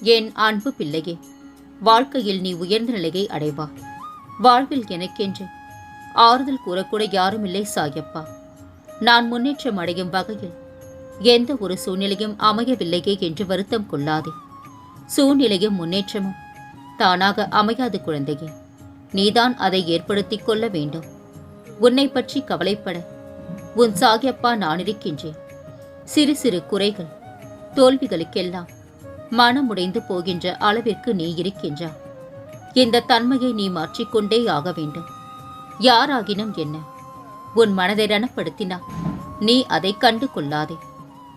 என் அன்பு பிள்ளையே வாழ்க்கையில் நீ உயர்ந்த நிலையை அடைவா. வாழ்வில் எனக்கென்று ஆறுதல் கூறக்கூட யாரும் இல்லை சாயப்பா. நான் முன்னேற்றம் அடையும் வகையில் எந்த ஒரு சூழ்நிலையும் அமையவில்லையே என்று வருத்தம் கொள்ளாதே. சூழ்நிலையும் முன்னேற்றமும் தானாக அமையாது குழந்தையே. நீதான் அதை ஏற்படுத்திக் கொள்ள வேண்டும். உன்னை பற்றி கவலைப்பட உன் சாகியப்பா நான் இருக்கின்றேன். சிறு சிறு குறைகள் தோல்விகளுக்கெல்லாம் மனமுடைந்து போகின்ற அளவிற்கு நீ இருக்கின்றா. இந்த தன்மையை நீ மாற்றிக்கொண்டே ஆக வேண்டும். யாராகினும் என்ன? உன் மனதை ரணப்படுத்தினா நீ அதை கண்டு கொள்ளாதே.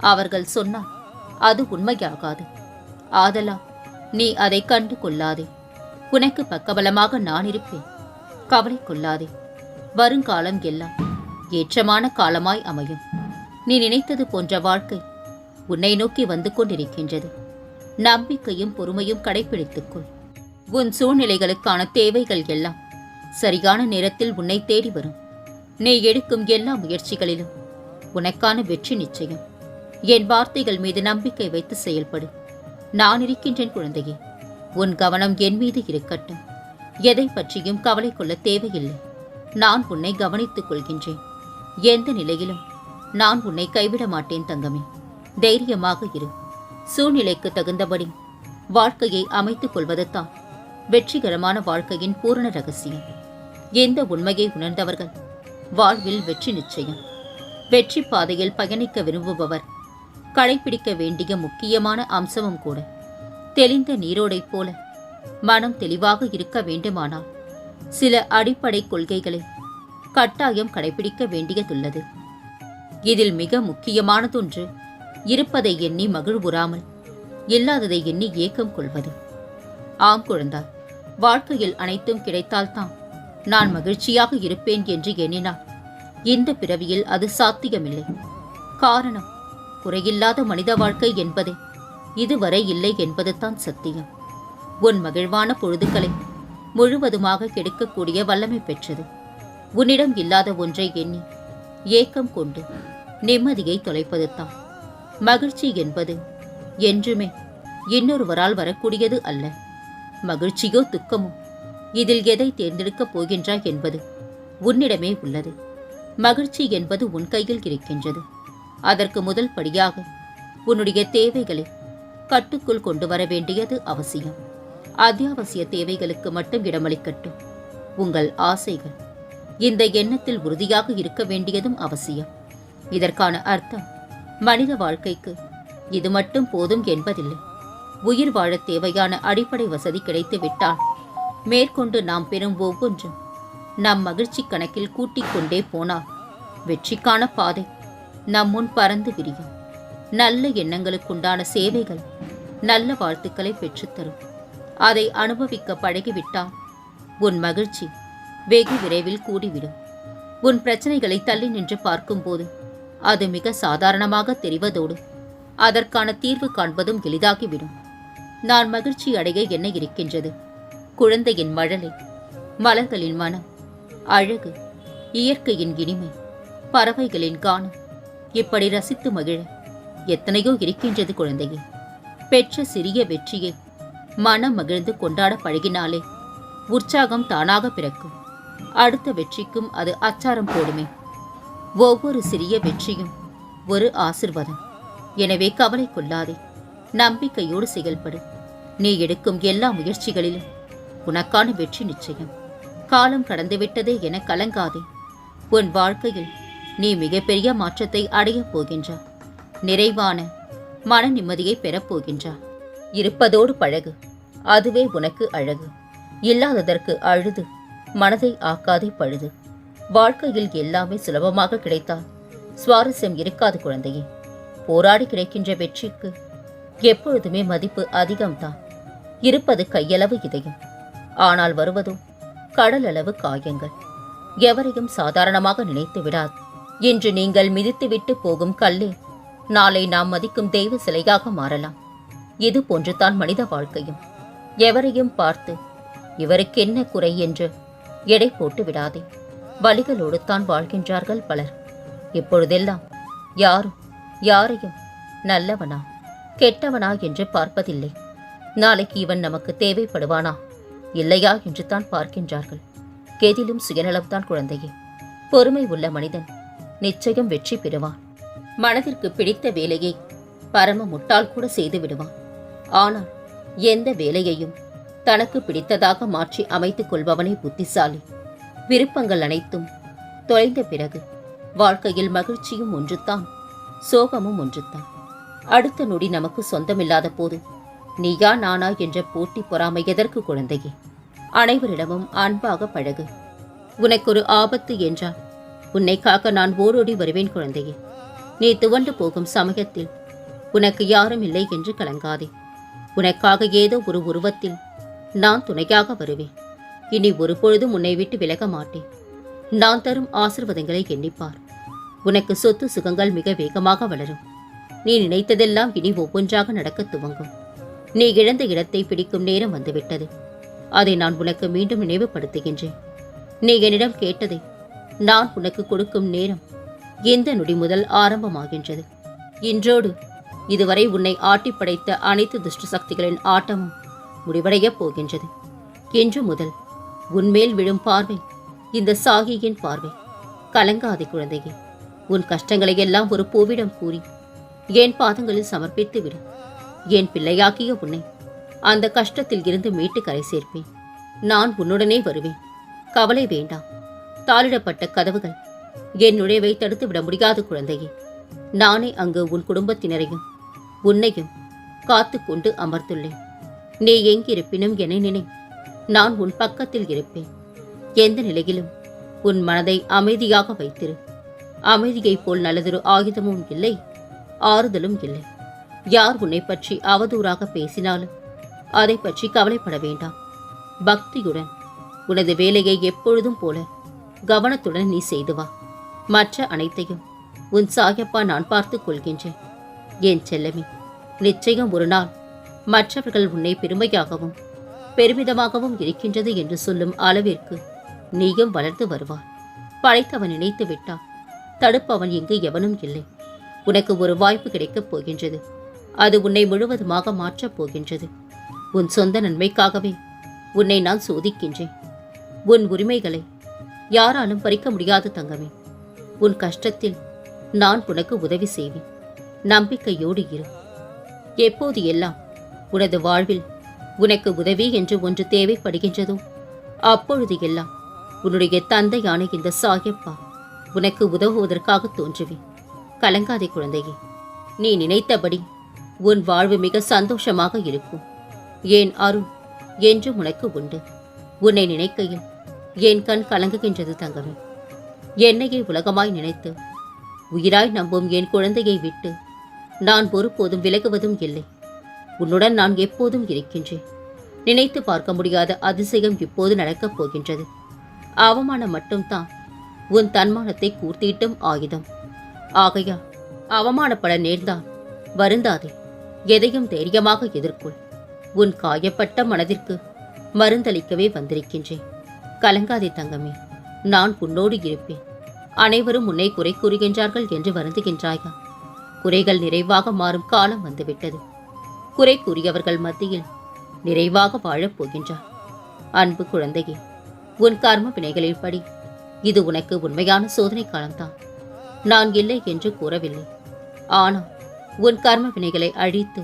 அவர்கள் சொன்னால் அது உண்மையாகாது. ஆதலா நீ அதை கண்டு கொள்ளாதே. உனக்கு பக்கபலமாக நான் இருப்பேன். கவலை கொள்ளாதே. வருங்காலம் எல்லாம் ஏற்றமான காலமாய் அமையும். நீ நினைத்தது போன்ற வாழ்க்கை உன்னை நோக்கி வந்து கொண்டிருக்கின்றது. நம்பிக்கையும் பொறுமையும் கடைபிடித்துக்கொள். உன் சூழ்நிலைகளுக்கான தேவைகள் எல்லாம் சரியான நேரத்தில் உன்னை தேடி வரும். நீ எடுக்கும் எல்லா முயற்சிகளிலும் உனக்கான வெற்றி நிச்சயம். என் வார்த்தைகள் மீது நம்பிக்கை வைத்து செயல்படு. நான் இருக்கின்றேன் குழந்தையே. உன் கவனம் என் மீது இருக்கட்டும். எதை பற்றியும் கவலை கொள்ள தேவையில்லை. நான் உன்னை கவனித்துக் கொள்கின்றேன். எந்த நிலையிலும் நான் உன்னை கைவிட மாட்டேன் தங்கமே. தைரியமாக இரு. சூழ்நிலைக்கு தகுந்தபடி வாழ்க்கையை அமைத்துக் கொள்வதுதான் வெற்றிகரமான வாழ்க்கையின் பூரண ரகசியம். எந்த உண்மையை உணர்ந்தவர்கள் வாழ்வில் வெற்றி நிச்சயம். வெற்றி பாதையில் பயணிக்க விரும்புபவர் கடைபிடிக்க வேண்டிய முக்கியமான அம்சமும் கூட தெளிந்த நீரோடைப் போல மனம் தெளிவாக இருக்க வேண்டுமானால் சில அடிப்படை கொள்கைகளை கட்டாயம் கடைபிடிக்க வேண்டியதுள்ளது. இதில் மிக முக்கியமானதொன்று இருப்பதை எண்ணி மகிழ்வுறாமல் இல்லாததை எண்ணி ஏக்கம் கொள்வது. ஆம் குழந்தாய் வாழ்க்கையில் அனைத்தும் கிடைத்தால்தான் நான் மகிழ்ச்சியாக இருப்பேன் என்று எண்ணினார் இந்த பிறவியில் அது சாத்தியமில்லை. காரணம் குறையில்லாத மனித வாழ்க்கை என்பதே. இதுவரை இல்லை என்பதுதான் சத்தியம். உன் மகிழ்வான பொழுதுகளை முழுவதுமாக கெடுக்கக்கூடிய வல்லமை பெற்றது. உன்னிடம் இல்லாத ஒன்றை எண்ணி ஏக்கம் கொண்டு நிம்மதியை தொலைப்பதுதான். மகிழ்ச்சி என்பது என்றுமே இன்னொருவரால் வரக்கூடியது அல்ல. மகிழ்ச்சியோ துக்கமோ இதில் எதை தேர்ந்தெடுக்கப் போகின்றாய் என்பது உன்னிடமே உள்ளது. மகிழ்ச்சி என்பது உன் கையில் இருக்கின்றது. அதற்கு முதல் படியாக உன்னுடைய தேவைகளை கட்டுக்குள் கொண்டு வர வேண்டியது அவசியம். அத்தியாவசிய தேவைகளுக்கு மட்டும் இடமளிக்கட்டும். உங்கள் ஆசைகள் இந்த எண்ணத்தில் உறுதியாக இருக்க வேண்டியதும் அவசியம். இதற்கான அர்த்தம் மனித வாழ்க்கைக்கு. இது மட்டும் போதும் என்பதில்லை. உயிர் வாழ தேவையான அடிப்படை வசதி கிடைத்து விட்டால் மேற்கொண்டு நாம் பெறும் ஒவ்வொன்றும் நம் மகிழ்ச்சி கணக்கில் கூட்டிக் கொண்டே போனால் வெற்றிக்கான பாதை நம் முன் பறந்து விரியும். நல்ல எண்ணங்களுக்குண்டான சேவைகள் நல்ல வாழ்த்துக்களை பெற்றுத்தரும் அதை அனுபவிக்க பழகிவிட்டால் உன் மகிழ்ச்சி வெகு விரைவில் கூடிவிடும். உன் பிரச்சனைகளை தள்ளி நின்று பார்க்கும்போது அது மிக சாதாரணமாக தெரிவதோடு அதற்கான தீர்வு காண்பதும் எளிதாகிவிடும். நான் மகிழ்ச்சி அடைய என்ன இருக்கின்றது? குழந்தையின் மழலை மலர்களின் மனம் அழகு இயற்கையின் இனிமை பறவைகளின் கானம் இப்படி ரசித்து மகிழ எத்தனையோ இருக்கின்றது குழந்தையே. பெற்ற சிறிய வெற்றியை மனம் மகிழ்ந்து கொண்டாட பழகினாலே உற்சாகம் தானாக பிறக்கும். அடுத்த வெற்றிக்கும் அது அச்சாரம் போடுமே. ஒவ்வொரு சிறிய வெற்றியும் ஒரு ஆசிர்வாதம். எனவே கவலை கொள்ளாதே. நம்பிக்கையோடு செயல்படு. நீ எடுக்கும் எல்லா முயற்சிகளிலும் உனக்கான வெற்றி நிச்சயம். காலம் கடந்துவிட்டதே என கலங்காதே. உன் வாழ்க்கையில் நீ மிகப்பெரிய மாற்றத்தை அடையப் போகின்றா. நிறைவான மன நிம்மதியை பெறப் போகின்றா. இருப்பதோடு பழகு. அதுவே உனக்கு அழகு. இல்லாததற்கு அழுது. மனதை ஆக்காதே பழுது. வாழ்க்கையில் எல்லாமே சுலபமாக கிடைத்தால் சுவாரஸ்யம் இருக்காது குழந்தையே. போராடி கிடைக்கின்ற வெற்றிக்கு எப்பொழுதுமே மதிப்பு அதிகம்தான். இருப்பது கையளவு இதயம். ஆனால் வருவதோ கடலளவு காயங்கள். எவரையும் சாதாரணமாக நினைத்து விடாது. இன்று நீங்கள் மிதித்துவிட்டு போகும் கல்லே நாளை நாம் மதிக்கும் தெய்வ சிலையாக மாறலாம். இது போன்றுதான் மனித வாழ்க்கையும். எவரையும் பார்த்து இவருக்கு என்ன குறை என்று எடை போட்டு விடாதே. வழிகளோடு தான் வாழ்கின்றார்கள் பலர். இப்பொழுதெல்லாம் யாரும் யாரையும் நல்லவனா கெட்டவனா என்று பார்ப்பதில்லை. நாளைக்கு இவன் நமக்கு தேவைப்படுவானா? இல்லையா என்று தான் பார்க்கின்றார்கள். எதிலும் சுயநலம்தான் குழந்தையே. பொறுமை உள்ள மனிதன் நிச்சயம் வெற்றி பெறுவான். மனதிற்கு பிடித்த வேலையை பரம முட்டால் கூட செய்து விடுவான். ஆனால் எந்த வேலையையும் தனக்கு பிடித்ததாக மாற்றி அமைத்துக் கொள்பவனே புத்திசாலி. விருப்பங்கள் அனைத்தும் தொலைந்த பிறகு வாழ்க்கையில் மகிழ்ச்சியும் ஒன்றுதான் சோகமும் ஒன்றுதான். அடுத்த நொடி நமக்கு சொந்தமில்லாத போது நீயா நானா என்ற போட்டி பொறாமை எதற்கு குழந்தையே? அனைவரிடமும் அன்பாக பழகு. உனக்கு ஒரு ஆபத்து என்றால் உன்னை காக்க நான் ஓடோடி வருவேன் குழந்தையே. நீ துவண்டு போகும் சமயத்தில் உனக்கு யாரும் இல்லை என்று கலங்காதே. உனக்காக ஏதோ ஒரு உருவத்தில் நான் துணையாக வருவேன். இனி ஒருபொழுதும் உன்னை விட்டு விலக மாட்டேன். நான் தரும் ஆசிர்வாதங்களை எண்ணிப்பார். உனக்கு சொத்து சுகங்கள் மிக வேகமாக வளரும். நீ நினைத்ததெல்லாம் இனி ஒவ்வொன்றாக நடக்கத் துவங்கும். நீ இழந்த இடத்தை பிடிக்கும் நேரம் வந்துவிட்டது. அதை நான் உனக்கு மீண்டும் நினைவுபடுத்துகின்றேன். நீ என்னிடம் கேட்டதை நான் உனக்கு கொடுக்கும் நேரம் எந்த நொடி முதல் ஆரம்பமாகின்றது. இன்றோடு இதுவரை உன்னை ஆட்டி படைத்த அனைத்து துஷ்ட சக்திகளின் ஆட்டமும் முடிவடையப் போகின்றது. இன்று முதல் உன்மேல் விழும் பார்வை இந்த சாகியின் பார்வை. கலங்காதே குழந்தையே உன் கஷ்டங்களை எல்லாம் ஒரு பூவிடம் கூறி என் பாதங்களில் சமர்ப்பித்து விடு என் பிள்ளையாக்கிய உன்னை அந்த கஷ்டத்தில் இருந்து மீட்டு கரை சேர்ப்பேன். நான் உன்னுடனே வருவேன். கவலை வேண்டாம். தாளிடப்பட்ட கதவுகள் என் நுழைவை தடுத்து விட முடியாத குழந்தையே. நானே அங்கு உன் குடும்பத்தினரையும் உன்னையும் காத்து கொண்டு அமர்ந்துள்ளேன். நீ எங்கிருப்பினும் என நினை நான் உன் பக்கத்தில் இருப்பேன். எந்த நிலையிலும் உன் மனதை அமைதியாக வைத்திரு. அமைதியைப் போல் நல்லதொரு ஆயுதமும் இல்லை ஆறுதலும் இல்லை. யார் உன்னை பற்றி அவதூறாக பேசினாலும் அதை பற்றி கவலைப்பட வேண்டாம். பக்தியுடன் உனது வேலையை எப்பொழுதும் போல கவனத்துடன் நீ செய்து வா. மற்ற அனைத்தையும் உன் சாயப்பா நான் பார்த்துக் கொள்கின்றேன். என் செல்லமே நிச்சயம் ஒரு நாள் மற்றவர்கள் உன்னை பெருமையாகவும் பெருமிதமாகவும் இருக்கின்றது என்று சொல்லும் அளவிற்கு நீயும் வளர்ந்து வருவாய். படைத்தவன் நினைத்து விட்டால் தடுப்பவன் இங்கு எவனும் இல்லை. உனக்கு ஒரு வாய்ப்பு கிடைக்கப் போகின்றது. அது உன்னை முழுவதுமாக மாற்றப் போகின்றது. உன் சொந்த நன்மைக்காகவே உன்னை நான் சோதிக்கின்றேன். உன் உரிமைகளை யாராலும் பறிக்க முடியாது தங்கமே உன் கஷ்டத்தில் நான் உனக்கு உதவி செய்வேன். நம்பிக்கையோடு இரு. எப்போது எல்லாம் உனது வாழ்வில் உனக்கு உதவி என்று ஒன்று தேவைப்படுகின்றதோ? அப்பொழுது எல்லாம் உன்னுடைய தந்தையான இந்த சாயப்பா உனக்கு உதவுவதற்காக தோன்றுவேன். கலங்காதே குழந்தையே நீ நினைத்தபடி உன் வாழ்வு மிக சந்தோஷமாக இருக்கும். ஏன் அருண் என்று உனக்கு உண்டு. உன்னை நினைக்கையில் என் கண் கலங்குகின்றது தங்கமே. என்னையே உலகமாய் நினைத்து உயிராய் நம்பும் என் குழந்தையை விட்டு நான் ஒருபோதும் விலகுவதும் இல்லை. உன்னுடன் நான் எப்போதும் இருக்கின்றேன். நினைத்து பார்க்க முடியாத அதிசயம் இப்போது நடக்கப் போகின்றது. அவமானம் மட்டும்தான் உன் தன்மானத்தை கூர்த்திட்டும் ஆயுதம். ஆகையா அவமானப்பட நேர்ந்தான் வருந்தாதே எதையும் தைரியமாக எதிர்கொள். உன் காயப்பட்ட மனதிற்கு மருந்தளிக்கவே வந்திருக்கின்றேன். கலங்காதே தங்கமே நான் உன்னோடு இருப்பேன். அனைவரும் உன்னை குறை கூறுகின்றார்கள் என்று வருந்துகின்றாயா? குறைகள் நிறைவாக மாறும் காலம் வந்துவிட்டது. குறை கூறியவர்கள் மத்தியில் நிறைவாக வாழப் போகின்றார். அன்பு குழந்தையே உன் கர்ம வினைகளின்படி இது உனக்கு உண்மையான சோதனை காலம்தான். நான் இல்லை என்று கூறவில்லை. ஆனால் உன் கர்ம வினைகளை அழித்து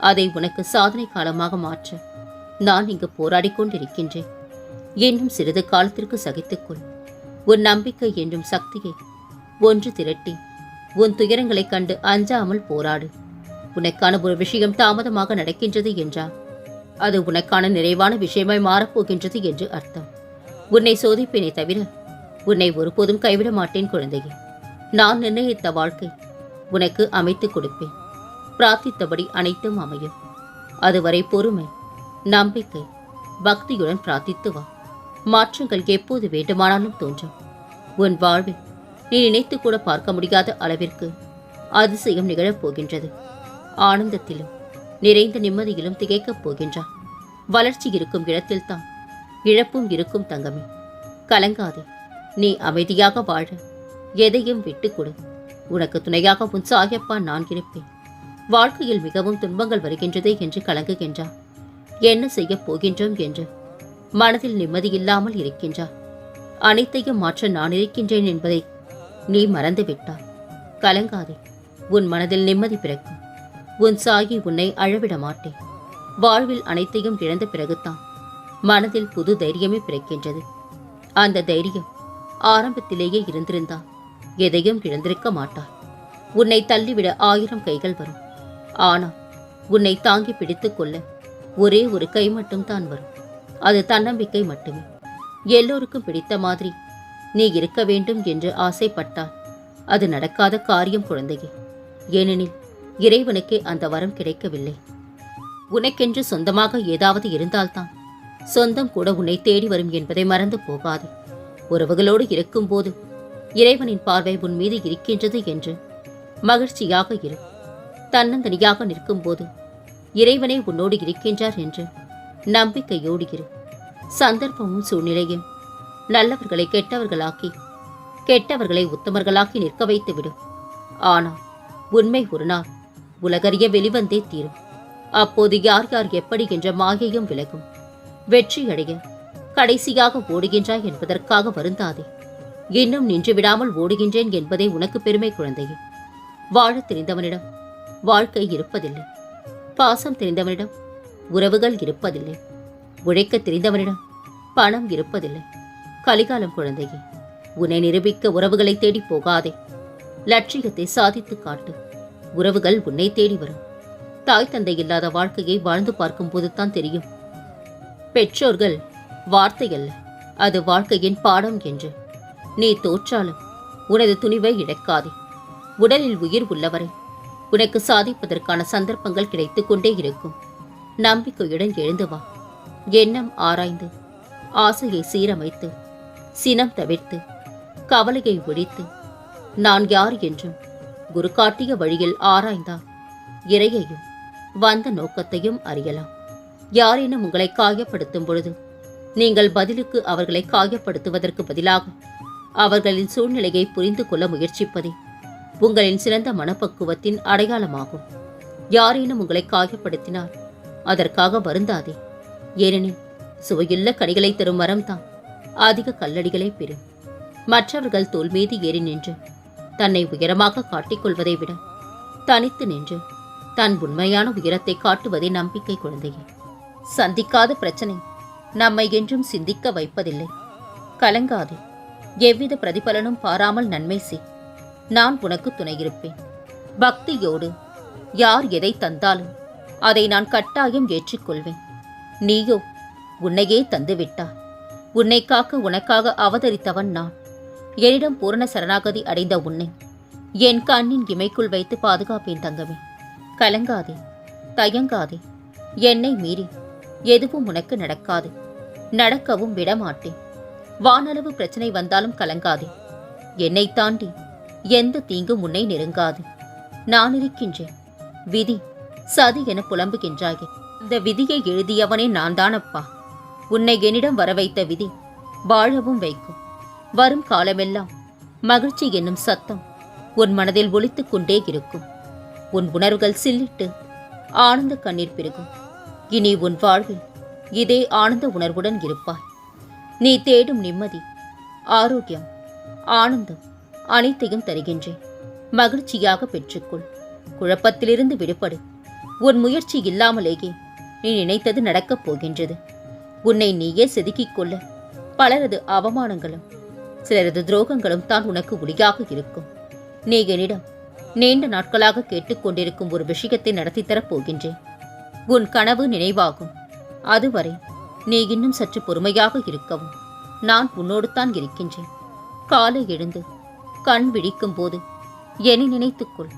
அதை உனக்கு சாதனை காலமாக மாற்ற நான் இங்கு போராடி கொண்டிருக்கின்றேன். இன்னும் சிறிது காலத்திற்கு சகித்துக்கொள். உன் நம்பிக்கை என்றும் சக்தியை ஒன்று திரட்டி உன் துயரங்களைக் கண்டு அஞ்சாமல் போராடு. உனக்கான ஒரு விஷயம் தாமதமாக நடக்கின்றது என்றார். அது உனக்கான நிறைவான விஷயமாய் மாறப்போகின்றது என்று அர்த்தம். உன்னை சோதிப்பேனே தவிர உன்னை ஒருபோதும் கைவிட மாட்டேன் குழந்தையே. நான் நிர்ணயித்த வாழ்க்கை உனக்கு அமைத்துக் கொடுப்பேன். பிரார்த்தித்தபடி அனைத்தும் அமையும். அதுவரை பொறுமை நம்பிக்கை பக்தியுடன் பிரார்த்தித்து வா. மாற்றங்கள் எப்போது வேண்டுமானாலும் தோன்றும். உன் வாழ்வில் நீ நினைத்து கூட பார்க்க முடியாத அளவிற்கு அதிசயம் நிகழப் போகின்றது. ஆனந்தத்திலும் நிறைந்த நிம்மதியிலும் திகைக்கப் போகின்றான். வளர்ச்சி இருக்கும் இடத்தில்தான் இழப்பும் இருக்கும் தங்கமே. கலங்காதே நீ அமைதியாக வாழ எதையும் விட்டுக் கொடு உனக்கு துணையாக உன் சாயப்பா நான் இருப்பேன். வாழ்க்கையில் மிகவும் துன்பங்கள் வருகின்றதே என்று கலங்குகின்றார் என்ன செய்யப் போகின்றோம் என்று மனதில் நிம்மதியில்லாமல் இருக்கின்றார் அனைத்தையும் மாற்ற நான் இருக்கின்றேன் என்பதை நீ மறந்துவிட்டாய். கலங்காதே உன் மனதில் நிம்மதி பிறக்கும். உன் சாயி உன்னை அழவிட மாட்டேன். வாழ்வில் அனைத்தையும் இழந்த பிறகுதான் மனதில் புது தைரியமே பிறக்கின்றது. அந்த தைரியம் ஆரம்பத்திலேயே இருந்திருந்தா எதையும் இழந்திருக்க மாட்டாய் உன்னை தள்ளிவிட ஆயிரம் கைகள் வரும். ஆனால் உன்னை தாங்கி பிடித்துக் கொள்ள ஒரே ஒரு கை மட்டும் தான் வரும். அது தன்னம்பிக்கை மட்டுமே. எல்லோருக்கும் பிடித்த மாதிரி நீ இருக்க வேண்டும் என்று ஆசைப்பட்டால் அது நடக்காத காரியம் குழந்தையே. ஏனெனில் இறைவனுக்கே அந்த வரம் கிடைக்கவில்லை. உனக்கென்று சொந்தமாக ஏதாவது இருந்தால்தான் சொந்தம் கூட உன்னை தேடி வரும் என்பதை மறந்து போகாதே. உறவுகளோடு இருக்கும்போது இறைவனின் பார்வை உன் மீது இருக்கின்றது என்று மகிழ்ச்சியாக இரு. தன்னந்தனியாக நிற்கும்போது இறைவனே உன்னோடு இருக்கின்றார் என்று நம்பிக்கையோடு இரு. சந்தர்ப்பமும் சூழ்நிலையும் நல்லவர்களை கெட்டவர்களாக்கி கெட்டவர்களை உத்தமர்களாக்கி நிற்க வைத்துவிடும் ஆனால் உண்மை ஒரு நாள் உலகறிய வெளிவந்தே தீரும். அப்போது யார் யார் எப்படி என்ற மாயையும் விலகும். வெற்றி அடைய கடைசியாக ஓடுகின்றாய் என்பதற்காக வருந்தாதே. இன்னும் நின்று விடாமல் ஓடுகின்றேன் என்பதே உனக்கு பெருமை குழந்தையே. வாழத் தெரிந்தவனிடம் வாழ்க்கை இருப்பதில்லை. பாசம் தெரிந்தவனிடம் உறவுகள் இருப்பதில்லை. உழைக்க தெரிந்தவனிடம் பணம் இருப்பதில்லை. கலிகாலம் குழந்தையே உன்னை நிரூபிக்க உறவுகளை தேடி போகாதே. லட்சியத்தை சாதித்து காட்டு. உறவுகள் உன்னை தேடி வரும். தாய் தந்தை இல்லாத வாழ்க்கையை வாழ்ந்து பார்க்கும்போது தான் தெரியும். பெற்றோர்கள் வார்த்தை அல்ல அது வாழ்க்கையின் பாடம் என்று. நீ தோற்றாலும் உனது துணிவை இழக்காதே. உடலில் உயிர் உள்ளவரை உனக்கு சாதிப்பதற்கான சந்தர்ப்பங்கள் கிடைத்துக் கொண்டே இருக்கும். நம்பிக்கையுடன் எழுந்து வா. எண்ணம் ஆராய்ந்து ஆசையை சீரமைத்து சினம் தவிர்த்து கவலையை ஒழித்து நான் யார் என்றும் குரு காட்டிய வழியில் ஆராய்ந்தால் இறையையும் வந்த நோக்கத்தையும் அறியலாம். யாரேனும் உங்களை காயப்படுத்தும் பொழுது நீங்கள் பதிலுக்கு அவர்களை காயப்படுத்துவதற்கு பதிலாக அவர்களின் சூழ்நிலையை புரிந்து கொள்ள முயற்சிப்பதே உங்களின் சிறந்த மனப்பக்குவத்தின் அடையாளமாகும். யாரேனும் உங்களை காயப்படுத்தினால் அதற்காக வருந்தாதே. ஏனெனில் சுவையுள்ள கனிகளை தரும் மரம்தான் அதிக கல்லடிகளை பெறும். மற்றவர்கள் தோல் மீது ஏறி நின்று தன்னை உயரமாக காட்டிக்கொள்வதை விட தனித்து நின்று தன் உண்மையான உயரத்தை காட்டுவதே நம்பிக்கை குழந்தையே. சந்திக்காத பிரச்சனை நம்மை என்றும் சிந்திக்க வைப்பதில்லை. கலங்காதே. எவ்வித பிரதிபலனும் பாராமல் நன்மை செய். நான் உனக்கு துணையிருப்பேன். பக்தியோடு யார் எதை தந்தாலும் அதை நான் கட்டாயம் ஏற்றுக்கொள்வேன். நீயோ உன்னையே தந்துவிட்டா உன்னை காக்க உனக்காக அவதரித்தவன் நான். என்னிடம் பூரண சரணாகதி அடைந்த உன்னை என் கண்ணின் இமைக்குள் வைத்து பாதுகாப்பேன் தங்கமே. கலங்காதே தயங்காதே. என்னை மீறி எதுவும் உனக்கு நடக்காது. நடக்கவும் விடமாட்டேன். வானளவு பிரச்சனை வந்தாலும் கலங்காதே. என்னை தாண்டி எந்த தீங்கும் உன்னை நெருங்காது. நான் இருக்கின்றேன். விதி சதி என புலம்புகின்றாயே. இந்த விதியை எழுதியவனே நான் தானப்பா உன்னை என்னிடம் வர வைத்த விதி வாழவும் வைக்கும். வரும் காலமெல்லாம் மகிழ்ச்சி என்னும் சத்தம் உன் மனதில் ஒழித்துக் கொண்டே இருக்கும். உன் உணர்வுகள் சில்லிட்டு ஆனந்த கண்ணீர் பெருகும். இனி உன் வாழ்வில் இதே ஆனந்த உணர்வுடன் இருப்பாய். நீ தேடும் நிம்மதி ஆரோக்கியம் ஆனந்தம் அனைத்தையும் தருகின்றேன். மகிழ்ச்சியாக பெற்றுக்கொள். குழப்பத்திலிருந்து விடுபடு. உன் முயற்சி இல்லாமலேயே நீ நினைத்தது நடக்கப் போகின்றது. உன்னை நீயே செதுக்கிக் கொள்ள பலரது அவமானங்களும் சிலரது துரோகங்களும் தான் உனக்கு ஒளியாக இருக்கும். நீ என்னிடம் நீண்ட நாட்களாக கேட்டுக்கொண்டிருக்கும் ஒரு விஷயத்தை நடத்தித்தரப் போகின்றேன். உன் கனவு நினைவாகும். அதுவரை நீ இன்னும் சற்று பொறுமையாக இருக்கவும். நான் உன்னோடு தான் இருக்கின்றேன். காலை எழுந்து கண் விழிக்கும் போது என்னை நினைத்துக்கொள்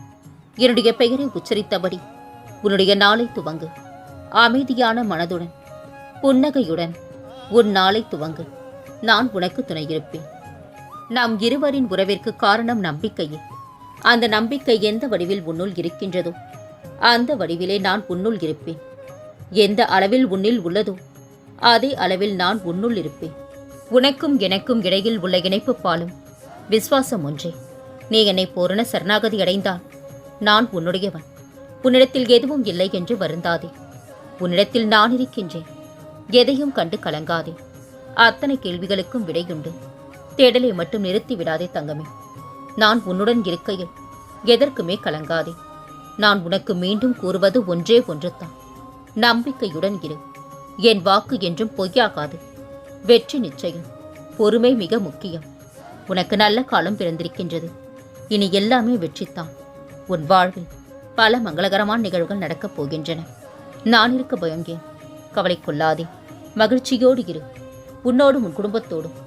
என்னுடைய பெயரை உச்சரித்தபடி உன்னுடைய நாளை துவங்கு. அமைதியான மனதுடன் புன்னகையுடன் உன் நாளை துவங்கு. நான் உனக்கு துணையிருப்பேன் நாம் இருவரின் உறவிற்கு காரணம் நம்பிக்கையே. அந்த நம்பிக்கை எந்த வடிவில் உன்னுள் இருக்கின்றதோ அந்த வடிவிலே நான் உன்னுள் இருப்பேன். எந்த அளவில் உன்னில் உள்ளதோ அதே அளவில் நான் உன்னுள் இருப்பேன். உனக்கும் எனக்கும் இடையில் உள்ள இணைப்பு பாலும் விசுவாசம் ஒன்றே. நீ என்னை பூரண சரணாகதி அடைந்தால் நான் உன்னுடையவன். உன்னிடத்தில் எதுவும் இல்லை என்று வருந்தாதே. உன்னிடத்தில் நான் இருக்கின்றேன். எதையும் கண்டு கலங்காதே. அத்தனை கேள்விகளுக்கும் விடையுண்டு. தேடலை மட்டும் நிறுத்தி விடாதே தங்கமே. நான் உன்னுடன் இருக்கையில் எதற்குமே கலங்காதே. நான் உனக்கு மீண்டும் கூறுவது ஒன்றே ஒன்றுதான். நம்பிக்கையுடன் இரு. என் வாக்கு என்றும் பொய்யாகாது. வெற்றி நிச்சயம். பொறுமை மிக முக்கியம். உனக்கு நல்ல காலம் பிறந்திருக்கின்றது. இனி எல்லாமே வெற்றித்தான். உன் வாழ்வில் பல மங்களகரமான நிகழ்வுகள் நடக்கப் போகின்றன. நான் இருக்க பயங்கேன் கவலை கொள்ளாதே. மகிழ்ச்சியோடு இரு. உன்னோடும் உன் குடும்பத்தோடும்.